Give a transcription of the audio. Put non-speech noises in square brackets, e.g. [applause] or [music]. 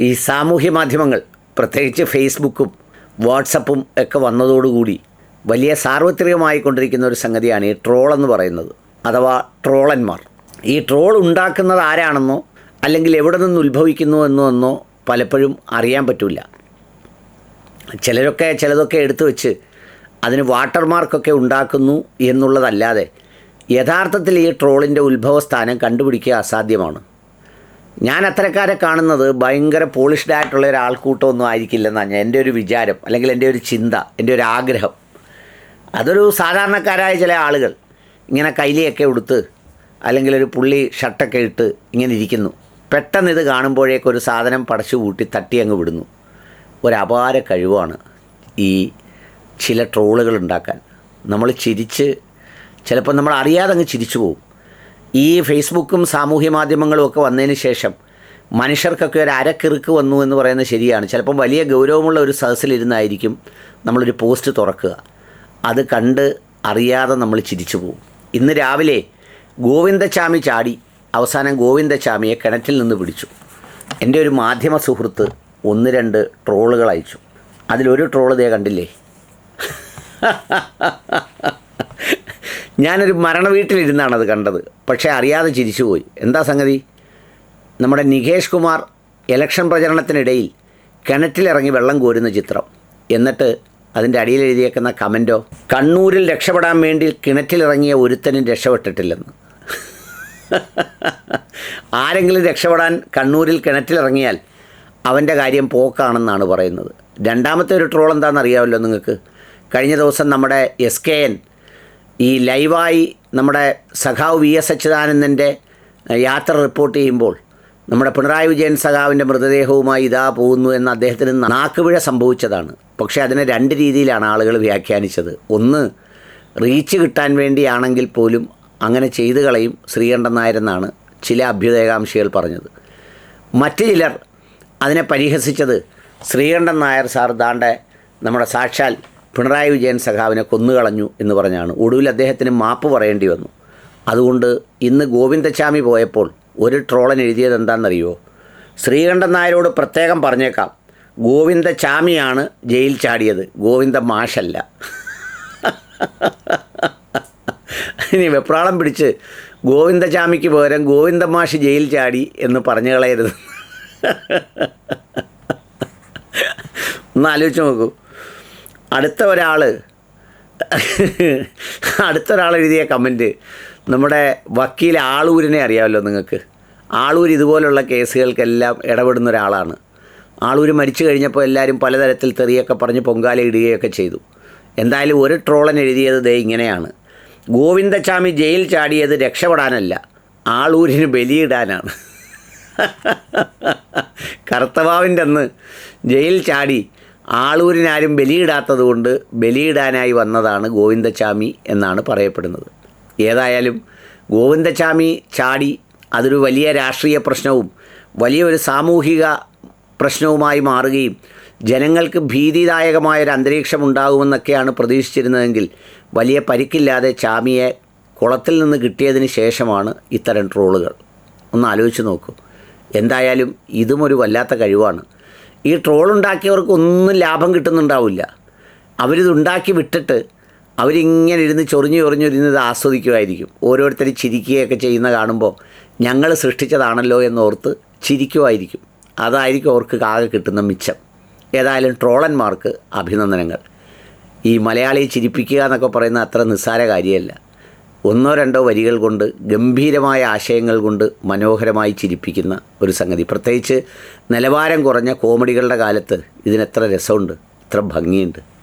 ഈ സാമൂഹ്യ മാധ്യമങ്ങൾ പ്രത്യേകിച്ച് ഫേസ്ബുക്കും വാട്സപ്പും ഒക്കെ വന്നതോടുകൂടി വലിയ സാർവത്രികമായി കൊണ്ടിരിക്കുന്ന ഒരു സംഗതിയാണ് ഈ ട്രോൾ എന്ന് പറയുന്നത് അഥവാ ട്രോളന്മാർ. ഈ ട്രോൾ ഉണ്ടാക്കുന്നത് ആരാണെന്നോ അല്ലെങ്കിൽ എവിടെ നിന്ന് ഉത്ഭവിക്കുന്നു എന്നോ എന്നോ പലപ്പോഴും അറിയാൻ പറ്റില്ല ചിലരൊക്കെ ചിലതൊക്കെ എടുത്തു വെച്ച് അതിന് വാട്ടർമാർക്കൊക്കെ ഉണ്ടാക്കുന്നു എന്നുള്ളതല്ലാതെ യഥാർത്ഥത്തിൽ ഈ ട്രോളിന്റെ ഉത്ഭവസ്ഥാനം കണ്ടുപിടിക്കുക അസാധ്യമാണ്. ഞാൻ അത്തരക്കാരെ കാണുന്നത് ഭയങ്കര പോളിഷ്ഡ് ആയിട്ടുള്ള ഒരു ആൾക്കൂട്ടമൊന്നും ആയിരിക്കില്ലെന്നാണ് ഞാൻ എന്റെ ഒരു വിചാരം അല്ലെങ്കിൽ എന്റെ ഒരു ചിന്ത എന്റെ ഒരു ആഗ്രഹം. അതൊരു സാധാരണക്കാരായ ചില ആളുകൾ ഇങ്ങനെ കൈലിയൊക്കെ ഉടുത്ത് അല്ലെങ്കിൽ ഒരു പുള്ളി ഷർട്ടൊക്കെ ഇട്ട് ഇങ്ങനെ ഇരിക്കുന്നു. പെട്ടെന്ന് ഇത് കാണുമ്പോഴേക്കൊരു സാധനം പടച്ചു കൂട്ടി തട്ടി അങ്ങ് വിടുന്നു. ഒരപാര കഴിവാണ് ഈ ചില ട്രോളുകൾ ഉണ്ടാക്കാൻ. നമ്മൾ ചിരിച്ച് ചിലപ്പോൾ നമ്മൾ അറിയാതെ അങ്ങ് ചിരിച്ചു പോകും ഈ ഫേസ്ബുക്കും സാമൂഹ്യ മാധ്യമങ്ങളും ഒക്കെ വന്നതിന് ശേഷം മനുഷ്യർക്കൊക്കെ ഒരു അരക്കിറുക്ക് വന്നു എന്ന് പറയുന്നത് ശരിയാണ്. ചിലപ്പം വലിയ ഗൗരവമുള്ള ഒരു സദസ്സിലിരുന്നായിരിക്കും നമ്മളൊരു പോസ്റ്റ് തുറക്കുക. അത് കണ്ട് അറിയാതെ നമ്മൾ ചിരിച്ചു പോകും. ഇന്ന് രാവിലെ ഗോവിന്ദച്ചാമി ചാടി അവസാനം ഗോവിന്ദച്ചാമിയെ കിണറ്റിൽ നിന്ന് പിടിച്ചു. എന്റെ ഒരു മാധ്യമ സുഹൃത്ത് ഒന്ന് രണ്ട് ട്രോളുകൾ അയച്ചു. അതിലൊരു ട്രോൾ ദേ കണ്ടില്ലേ? [laughs] ഞാനൊരു മരണ വീട്ടിലിരുന്നാണ് അത് കണ്ടത്. പക്ഷേ അറിയാതെ ചിരിച്ചുപോയി. എന്താ സംഗതി? നമ്മുടെ നികേഷ് കുമാർ ഇലക്ഷൻ പ്രചരണത്തിനിടയിൽ കിണറ്റിലിറങ്ങി വെള്ളം കോരുന്ന ചിത്രം. എന്നിട്ട് അതിന്റെ അടിയിൽ എഴുതിയേക്കുന്ന കമന്റോ കണ്ണൂരിൽ രക്ഷപ്പെടാൻ വേണ്ടി കിണറ്റിലിറങ്ങിയ ഒരുത്തനും രക്ഷപ്പെട്ടിട്ടില്ലെന്ന്. ആരെങ്കിലും രക്ഷപ്പെടാൻ കണ്ണൂരിൽ കിണറ്റിലിറങ്ങിയാൽ അവന്റെ കാര്യം പോക്കാണെന്നാണ് പറയുന്നത്. രണ്ടാമത്തെ ഒരു ട്രോൾ എന്താണെന്ന് അറിയാമല്ലോ നിങ്ങൾക്ക്. കഴിഞ്ഞ ദിവസം നമ്മുടെ എസ് കെ എൻ ഈ ലൈവായി നമ്മുടെ സഖാവ് വി എസ് അച്യുതാനന്ദന്റെ യാത്ര റിപ്പോർട്ട് ചെയ്യുമ്പോൾ നമ്മുടെ പിണറായി വിജയൻ സഖാവിന്റെ മൃതദേഹവുമായി ഇതാ പോകുന്നു എന്ന് അദ്ദേഹത്തിന് നാക്കുപിഴ സംഭവിച്ചതാണ്. പക്ഷേ അതിനെ രണ്ട് രീതിയിലാണ് ആളുകൾ വ്യാഖ്യാനിച്ചത്. ഒന്ന് റീച്ച് കിട്ടാൻ വേണ്ടിയാണെങ്കിൽ പോലും അങ്ങനെ ചെയ്തു കളയും ശ്രീകണ്ഠൻ നായരെന്നാണ് ചില അഭ്യുദയകാംക്ഷികൾ പറഞ്ഞത്. മറ്റു ചിലർ അതിനെ പരിഹസിച്ചത് ശ്രീകണ്ഠൻ നായർ സാർ ദാണ്ടെ നമ്മുടെ സാക്ഷാൽ പിണറായി വിജയൻ സഖാവിനെ കൊന്നുകളഞ്ഞു എന്ന് പറഞ്ഞാണ് ഒടുവിൽ അദ്ദേഹത്തിന് മാപ്പ് പറയേണ്ടി വന്നു. അതുകൊണ്ട് ഇന്ന് ഗോവിന്ദച്ചാമി പോയപ്പോൾ ഒരു ട്രോളൻ എഴുതിയത് എന്താണെന്നറിയോ ശ്രീകണ്ഠൻ നായരോട് പ്രത്യേകം പറഞ്ഞേക്കാം. ഗോവിന്ദച്ചാമിയാണ് ജയിൽ ചാടിയത്. ഗോവിന്ദ മാഷല്ല. ഇനി വെപ്രാളം പിടിച്ച് ഗോവിന്ദചാമിക്ക് പകരം ഗോവിന്ദ മാഷ് ജയിൽ ചാടി എന്ന് പറഞ്ഞു കളയരുത്. ഒന്ന് ആലോചിച്ച് നോക്കൂ. അടുത്ത ഒരാൾ അടുത്ത ഒരാൾ എഴുതിയ കമന്റ് നമ്മുടെ വക്കീൽ ആളൂരിനെ അറിയാമല്ലോ നിങ്ങൾക്ക്. ആളൂർ ഇതുപോലുള്ള കേസുകൾക്കെല്ലാം ഇടപെടുന്ന ഒരാളാണ്. ആളൂർ മരിച്ചു കഴിഞ്ഞപ്പോൾ എല്ലാവരും പലതരത്തിൽ തെറിയൊക്കെ പറഞ്ഞ് പൊങ്കാല ഇടുകയൊക്കെ ചെയ്തു. എന്തായാലും ഒരു ട്രോളൻ എഴുതിയത് ദേ ഇങ്ങനെയാണ്. ഗോവിന്ദച്ചാമി ജയിൽ ചാടിയത് രക്ഷപ്പെടാനല്ല ആളൂരിന് ബലിയിടാനാണ്. കർത്തവാവിന്റെ അന്ന് ജയിൽ ചാടി ആളൂരിനാരും ബലിയിടാത്തത് കൊണ്ട് ബലിയിടാനായി വന്നതാണ് ഗോവിന്ദച്ചാമി എന്നാണ് പറയപ്പെടുന്നത്. ഏതായാലും ഗോവിന്ദച്ചാമി ചാടി അതൊരു വലിയ രാഷ്ട്രീയ പ്രശ്നവും വലിയൊരു സാമൂഹിക പ്രശ്നവുമായി മാറുകയും ജനങ്ങൾക്ക് ഭീതിദായകമായൊരു അന്തരീക്ഷം ഉണ്ടാകുമെന്നൊക്കെയാണ് പ്രതീക്ഷിച്ചിരുന്നതെങ്കിൽ വലിയ പരിക്കില്ലാതെ ചാമിയെ കുളത്തിൽ നിന്ന് കിട്ടിയതിന് ശേഷമാണ് ഇത്തരം ട്രോളുകൾ. ഒന്ന് ആലോചിച്ച് നോക്കൂ. എന്തായാലും ഇതും ഒരു വല്ലാത്ത കഴിവാണ്. ഈ ട്രോൾ ഉണ്ടാക്കിയവർക്ക് ഒന്നും ലാഭം കിട്ടുന്നുണ്ടാവില്ല. അവരിതുണ്ടാക്കി വിട്ടിട്ട് അവരിങ്ങനെ ഇരുന്ന് ചൊറിഞ്ഞു ചൊറിഞ്ഞൊരിന്ന് ഇത് ആസ്വദിക്കുമായിരിക്കും ഓരോരുത്തർ ചിരിക്കുകയൊക്കെ ചെയ്യുന്ന കാണുമ്പോൾ ഞങ്ങൾ സൃഷ്ടിച്ചതാണല്ലോ എന്നോർത്ത് ചിരിക്കുമായിരിക്കും അതായിരിക്കും അവർക്ക് കാകെ കിട്ടുന്ന മിച്ചം. ഏതായാലും ട്രോളന്മാർക്ക് അഭിനന്ദനങ്ങൾ. ഈ മലയാളിയെ ചിരിപ്പിക്കുക എന്നൊക്കെ പറയുന്ന അത്ര നിസ്സാര കാര്യമല്ല. ഒന്നോ രണ്ടോ വരികൾ കൊണ്ട് ഗംഭീരമായ ആശയങ്ങൾ കൊണ്ട് മനോഹരമായി ചിരിപ്പിക്കുന്ന ഒരു സംഗതി. പ്രത്യേകിച്ച് നിലവാരം കുറഞ്ഞ കോമഡികളുടെ കാലത്ത് ഇതിനെത്ര രസമുണ്ട് എത്ര ഭംഗിയുണ്ട്.